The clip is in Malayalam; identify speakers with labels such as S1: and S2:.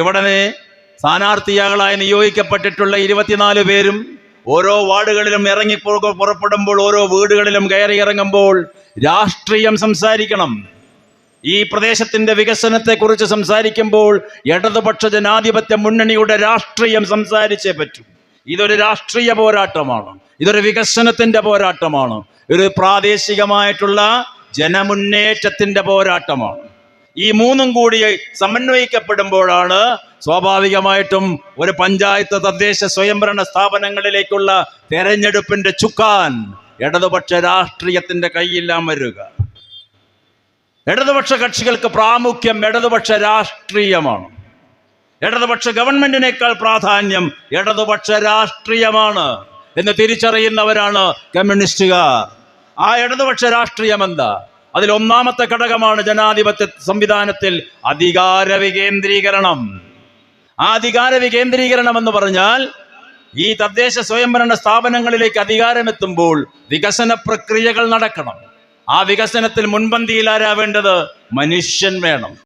S1: ഇവിടെ സ്ഥാനാർത്ഥിയാകളായി നിയോഗിക്കപ്പെട്ടിട്ടുള്ള ഇരുപത്തിനാല് പേരും ഓരോ വാർഡുകളിലും ഇറങ്ങി പുറപ്പെടുമ്പോൾ ഓരോ വീടുകളിലും കയറി ഇറങ്ങുമ്പോൾ രാഷ്ട്രീയം സംസാരിക്കണം ഈ പ്രദേശത്തിന്റെ വികസനത്തെക്കുറിച്ച് സംസാരിക്കുമ്പോൾ ഇടതുപക്ഷ ജനാധിപത്യ മുന്നണിയുടെ രാഷ്ട്രീയം സംസാരിച്ചേ പറ്റൂ ഇതൊരു രാഷ്ട്രീയ പോരാട്ടമാണ് ഇതൊരു വികസനത്തിന്റെ പോരാട്ടമാണ് ഒരു പ്രാദേശികമായിട്ടുള്ള ജനമുന്നേറ്റത്തിന്റെ പോരാട്ടമാണ് ഈ മൂന്നും കൂടി സമന്വയിക്കപ്പെടുമ്പോഴാണ് സ്വാഭാവികമായിട്ടും ഒരു പഞ്ചായത്ത് തദ്ദേശ സ്വയംഭരണ സ്ഥാപനങ്ങളിലേക്കുള്ള തെരഞ്ഞെടുപ്പിന്റെ ചുക്കാൻ ഇടതുപക്ഷ രാഷ്ട്രീയത്തിന്റെ കൈയെല്ലാം വരിക ഇടതുപക്ഷ കക്ഷികൾക്ക് പ്രാമുഖ്യം ഇടതുപക്ഷ രാഷ്ട്രീയമാണ് ഇടതുപക്ഷ ഗവൺമെന്റിനേക്കാൾ പ്രാധാന്യം ഇടതുപക്ഷ രാഷ്ട്രീയമാണ് എന്ന് തിരിച്ചറിയുന്നവരാണ് കമ്മ്യൂണിസ്റ്റുകാർ ആ ഇടതുപക്ഷ രാഷ്ട്രീയം എന്താ അതിൽ ഒന്നാമത്തെ ഘടകമാണ് ജനാധിപത്യ സംവിധാനത്തിൽ അധികാര വികേന്ദ്രീകരണം ആ അധികാര വികേന്ദ്രീകരണം എന്ന് പറഞ്ഞാൽ ഈ തദ്ദേശ സ്വയംഭരണ സ്ഥാപനങ്ങളിലേക്ക് എത്തുമ്പോൾ വികസന പ്രക്രിയകൾ നടക്കണം ആ വികസനത്തിൽ മുൻപന്തിയിൽ വേണ്ടത് മനുഷ്യൻ വേണം